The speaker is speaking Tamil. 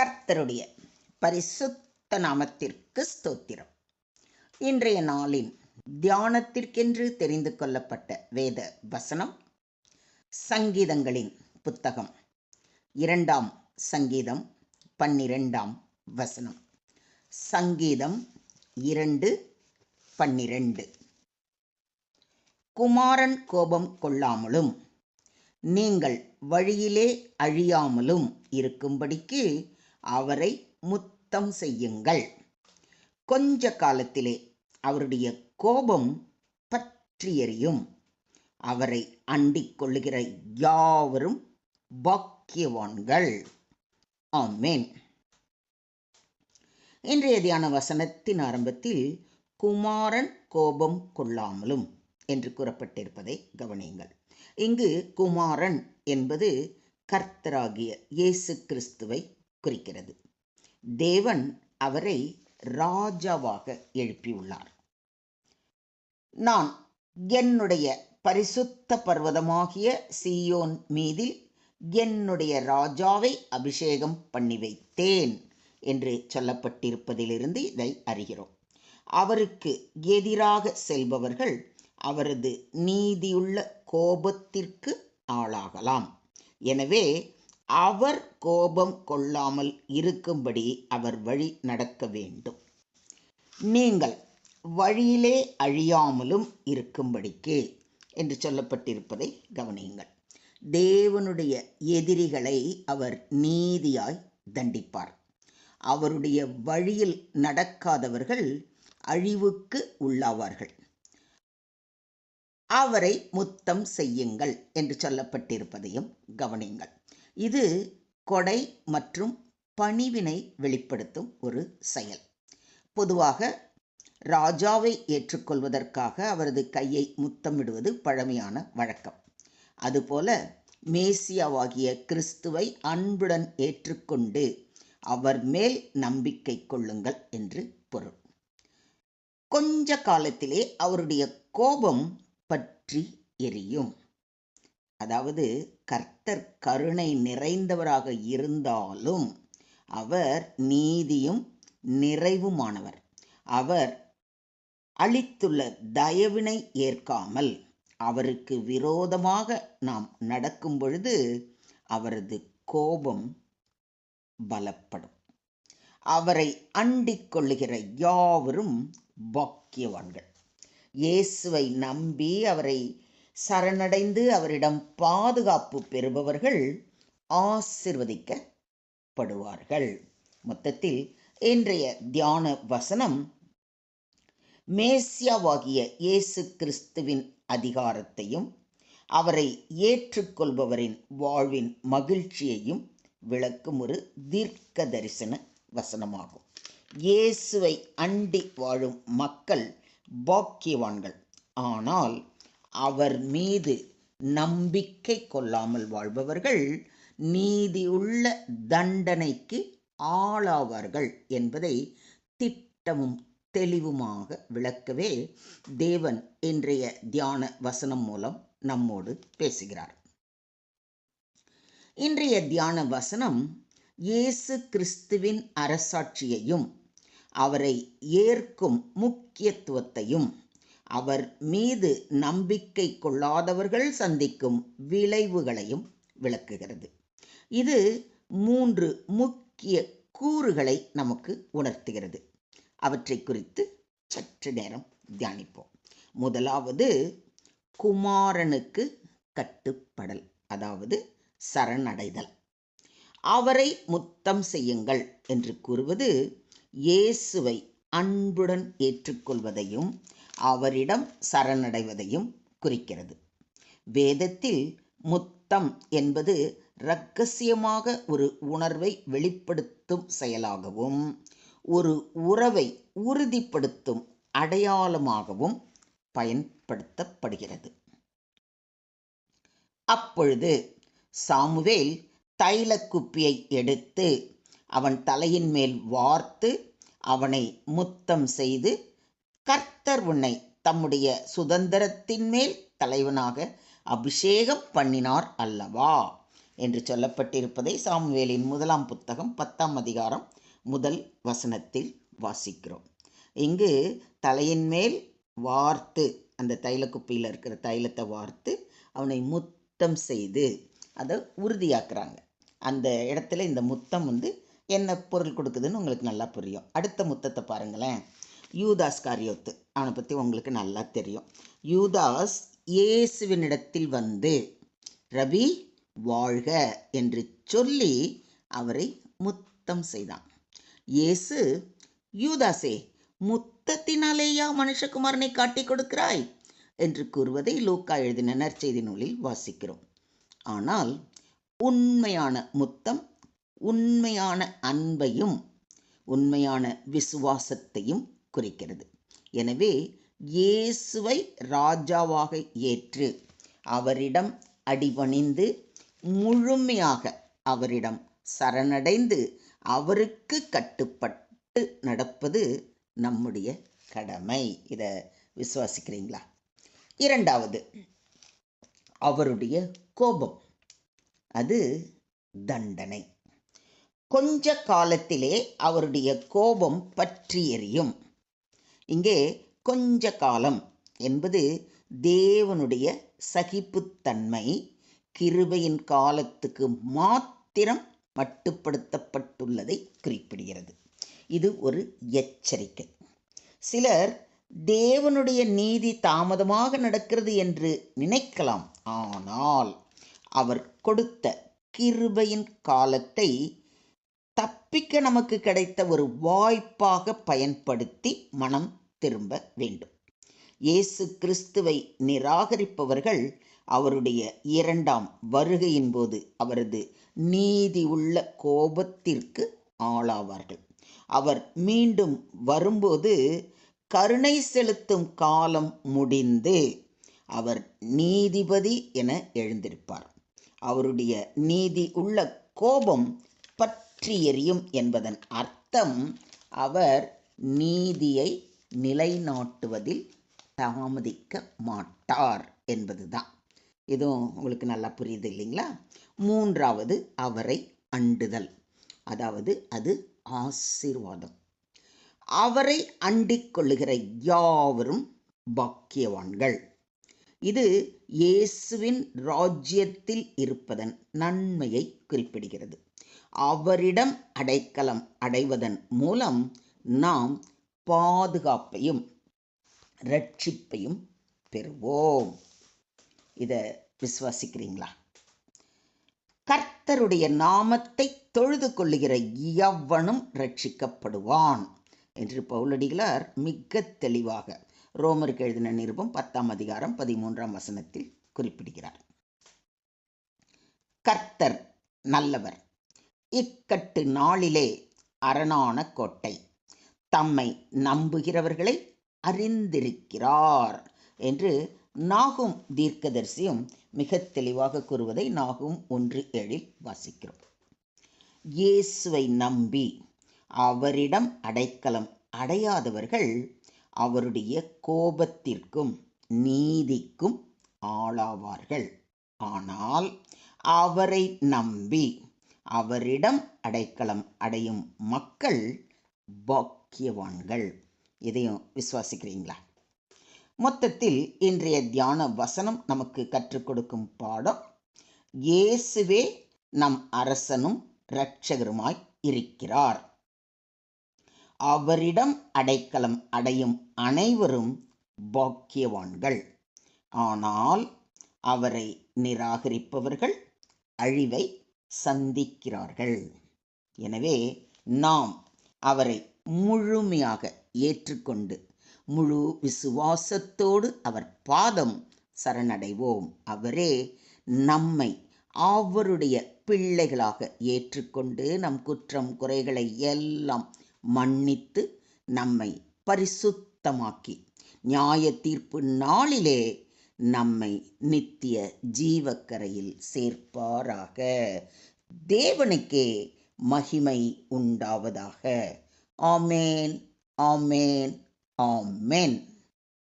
கர்த்தருடைய பரிசுத்த நாமத்திற்கு ஸ்தோத்திரம். இன்றைய நாளின் தியானத்திற்கென்று தெரிந்து கொள்ளப்பட்ட வேத வசனம் சங்கீதங்களின் புத்தகம். இரண்டாம் சங்கீதம் பன்னிரெண்டாம் வசனம். சங்கீதம் இரண்டு பன்னிரண்டு. குமாரன் கோபம் கொள்ளாமலும் நீங்கள் வழியிலே அழியாமலும் இருக்கும்படிக்கு அவரை முத்தம் செய்யுங்கள். கொஞ்ச காலத்திலே அவருடைய கோபம் பற்றி எறியும் அவரை அண்டிக் கொள்ளுகிற யாவரும் பாக்கியவான்கள். ஆமேன். இன்றைய தியான வசனத்தின் ஆரம்பத்தில் குமாரன் கோபம் கொள்ளாமலும் என்று கூறப்பட்டிருப்பதை கவனியுங்கள். இங்கு குமாரன் என்பது கர்த்தராகிய இயேசு கிறிஸ்துவை குறிக்கிறது. தேவன் அவரை ராஜாவாக எழுப்பியுள்ளார். நான் என்னுடைய பரிசுத்த பர்வதமாகிய சியோன் மீதில் என்னுடைய ராஜாவை அபிஷேகம் பண்ணி வைத்தேன் என்று சொல்லப்பட்டிருப்பதிலிருந்து இதை அறிகிறோம். அவருக்கு எதிராக செல்பவர்கள் அவரது நீதியுள்ள கோபத்திற்கு ஆளாகலாம். எனவே அவர் கோபம் கொள்ளாமல் இருக்கும்படி அவர் வழி நடக்க வேண்டும். நீங்கள் வழியிலே அழியாமலும் இருக்கும்படிக்கு என்று சொல்லப்பட்டிருப்பதை கவனியுங்கள். தேவனுடைய எதிரிகளை அவர் நீதியாய் தண்டிப்பார். அவருடைய வழியில் நடக்காதவர்கள் அழிவுக்கு உள்ளாவார்கள். அவரை முத்தம் செய்யுங்கள் என்று சொல்லப்பட்டிருப்பதையும் கவனியுங்கள். இது கொடை மற்றும் பணிவினை வெளிப்படுத்தும் ஒரு செயல். பொதுவாக ராஜாவை ஏற்றுக்கொள்வதற்காக அவரது கையை முத்தமிடுவது பழமையான வழக்கம். அதுபோல மேசியாவாகிய கிறிஸ்துவை அன்புடன் ஏற்றுக்கொண்டு அவர் மேல் நம்பிக்கை கொள்ளுங்கள் என்று பொருள். கொஞ்ச காலத்திலே அவருடைய கோபம் பற்றி எரியும். அதாவது கர்த்தர் கருணை நிறைந்தவராக இருந்தாலும் அவர் நீதியும் நிறைவுமானவர். அவர் அளித்துள்ள தயவினை ஏற்காமல் அவருக்கு விரோதமாக நாம் நடக்கும் பொழுது அவரது கோபம் பலப்படும். அவரை அண்டிக் கொள்ளுகிற யாவரும் பாக்கியவான்கள் இயேசுவை நம்பி அவரை சரணடைந்து அவரிடம் பாதுகாப்பு பெறுபவர்கள் ஆசிர்வதிக்கப்படுவார்கள். மொத்தத்தில் இன்றைய தியான வசனம் மேசியாவாகிய இயேசு கிறிஸ்துவின் அதிகாரத்தையும் அவரை ஏற்றுக்கொள்பவரின் வாழ்வின் மகிழ்ச்சியையும் விளக்கும் ஒரு தீர்க்க தரிசன வசனமாகும். இயேசுவை அண்டி வாழும் மக்கள் பாக்கியவான்கள். ஆனால் அவர் மீது நம்பிக்கை கொள்ளாமல் வாழ்பவர்கள் நீதியுள்ள தண்டனைக்கு ஆளாவார்கள் என்பதை திட்டமும் தெளிவுமாக விளக்கவே தேவன் இன்றைய தியான வசனம் மூலம் நம்மோடு பேசுகிறார். இன்றைய தியான வசனம் இயேசு கிறிஸ்துவின் அரசாட்சியையும் அவரை ஏற்கும் முக்கியத்துவத்தையும் அவர் மீது நம்பிக்கை கொள்ளாதவர்கள் சந்திக்கும் விளைவுகளையும் விளக்குகிறது. இது மூன்று முக்கிய கூறுகளை நமக்கு உணர்த்துகிறது. அவற்றை குறித்து சற்று நேரம் தியானிப்போம். முதலாவது குமாரனுக்கு கட்டுப்படல் அதாவது சரணடைதல். அவரை முத்தம் செய்யுங்கள் என்று கூறுவது இயேசுவை அன்புடன் ஏற்றுக்கொள்வதையும் அவரிடம் சரணடைவதையும் குறிக்கிறது. வேதத்தில் முத்தம் என்பது இரகசியமாக ஒரு உணர்வை வெளிப்படுத்தும் செயலாகவும் ஒரு உறவை உறுதிப்படுத்தும் அடையாளமாகவும் பயன்படுத்தப்படுகிறது. அப்பொழுது சாமுவேல் தைல குப்பியை எடுத்து அவன் தலையின் மேல் வார்த்து அவனை முத்தம் செய்து கர்த்தர் உன்னை தம்முடைய சுதந்திரத்தின் மேல் தலைவனாக அபிஷேகம் பண்ணினார் அல்லவா? என்று சொல்லப்பட்டிருப்பதை சாமுவேலின் முதலாம் புத்தகம் பத்தாம் அதிகாரம் முதல் வசனத்தில் வாசிக்கிறோம். இங்கு தலையின் மேல் வார்த்து அந்த தைலக்குப்பியில் இருக்கிற தைலத்தை வார்த்து அவனை முத்தம் செய்து அதை உறுதியாக்குறாங்க. அந்த இடத்துல இந்த முத்தம் வந்து என்ன பொருள் கொடுக்குதுன்னு உங்களுக்கு நல்லா புரியும். அடுத்த முத்தத்தை பாருங்களேன். யூதாஸ் காரியோத்து. அவனை பற்றி உங்களுக்கு நல்லா தெரியும். யூதாஸ் இயேசுவினிடத்தில் வந்து ரவி வாழ்க என்று சொல்லி அவரை முத்தம் செய்தான். இயேசு யூதாசே முத்தத்தினாலேயா மனுஷகுமாரனை காட்டிக் கொடுக்கிறாய்? என்று கூறுவதை லூக்கா எழுதின நற்செய்தி நூலில் வாசிக்கிறோம். ஆனால் உண்மையான முத்தம் உண்மையான அன்பையும் உண்மையான விசுவாசத்தையும் குறிக்கிறது. எனவே இயேசுவை ராஜாவாக ஏற்று அவரிடம் அடிபணிந்து முழுமையாக அவரிடம் சரணடைந்து அவருக்கு கட்டுப்பட்டு நடப்பது நம்முடைய கடமை. இதை விசுவாசிக்கிறீங்களா? இரண்டாவது அவருடைய கோபம். அது தண்டனை. கொஞ்ச காலத்திலே அவருடைய கோபம் பற்றி எறியும் இங்கே கொஞ்ச காலம் என்பது தேவனுடைய சகிப்புத்தன்மை கிருபையின் காலத்துக்கு மாத்திரம் மட்டுப்படுத்தப்பட்டுள்ளதை குறிப்பிடுகிறது. இது ஒரு எச்சரிக்கை. சிலர் தேவனுடைய நீதி தாமதமாக நடக்கிறது என்று நினைக்கலாம். ஆனால் அவர் கொடுத்த கிருபையின் காலத்தை தப்பிக்க நமக்கு கிடைத்த ஒரு வாய்ப்பாக பயன்படுத்தி மனம் திரும்ப வேண்டும். இயேசு கிறிஸ்துவை நிராகரிப்பவர்கள் அவருடைய இரண்டாம் வருகையின் போது அவரது நீதி உள்ள கோபத்திற்கு ஆளாவார்கள். அவர் மீண்டும் வரும்போது கருணை செலுத்தும் காலம் முடிந்து அவர் நீதிபதி என எழுந்திருப்பார். அவருடைய நீதி உள்ள கோபம் பற்று எரியும் என்பதன் அர்த்தம் அவர் நீதியை நிலைநாட்டுவதில் தாமதிக்க மாட்டார் என்பதுதான். இதுவும் உங்களுக்கு நல்லா புரியுது இல்லைங்களா? மூன்றாவது அவரை அண்டுதல். அதாவது அது ஆசீர்வாதம். அவரை அண்டிக் கொள்ளுகிற யாவரும் பாக்கியவான்கள். இது இயேசுவின் ராஜ்யத்தில் இருப்பதன் நன்மையை குறிப்பிடுகிறது. அவரிடம் அடைக்கலம் அடைவதன் மூலம் நாம் பாதுகாப்பையும் ரட்சிப்பையும் பெறுவோம். இதை விசுவாசிக்கிறீங்களா? கர்த்தருடைய நாமத்தை தொழுது கொள்ளுகிற எவனும் ரட்சிக்கப்படுவான் என்று பவுலடிகளார் மிக தெளிவாக ரோமருக்கு எழுதின நிருபம் பத்தாம் அதிகாரம் பதிமூன்றாம் வசனத்தில் குறிப்பிடுகிறார். கர்த்தர் நல்லவர். இக்கட்டு நாளிலே அரணான கோட்டை. தம்மை நம்புகிறவர்களை அறிந்திருக்கிறார் என்று நாகும் தீர்க்கதரிசியும் மிக தெளிவாக கூறுவதை நாகும் ஒன்று ஏழில் வாசிக்கிறோம். இயேசுவை நம்பி அவரிடம் அடைக்கலம் அடையாதவர்கள் அவருடைய கோபத்திற்கும் நீதிக்கும் ஆளாவார்கள். ஆனால் அவரை நம்பி அவரிடம் அடைக்கலம் அடையும் மக்கள் பாக்கியவான்கள். இதையும் விசுவாசிக்கிறீங்களா? மொத்தத்தில் இன்றைய தியான வசனம் நமக்கு கற்றுக் கொடுக்கும் பாடம் இயேசுவே நம் அரசனும் இரட்சகருமாய் இருக்கிறார். அவரிடம் அடைக்கலம் அடையும் அனைவரும் பாக்கியவான்கள். ஆனால் அவரை நிராகரிப்பவர்கள் அழிவை சந்திக்கிறார்கள். எனவே நாம் அவரை முழுமையாக ஏற்றுக்கொண்டு முழு விசுவாசத்தோடு அவர் பாதம் சரணடைவோம். அவரே நம்மை அவருடைய பிள்ளைகளாக ஏற்றுக்கொண்டு நம் குற்றம் குறைகளை எல்லாம் மன்னித்து நம்மை பரிசுத்தமாக்கி நியாய தீர்ப்பு நாளிலே நம்மை நித்திய ஜீவக்கரையில் சேர்ப்பாராக. தேவனுக்கே மகிமை உண்டாவதாக. ஆமேன் ஆமேன் ஆமேன்.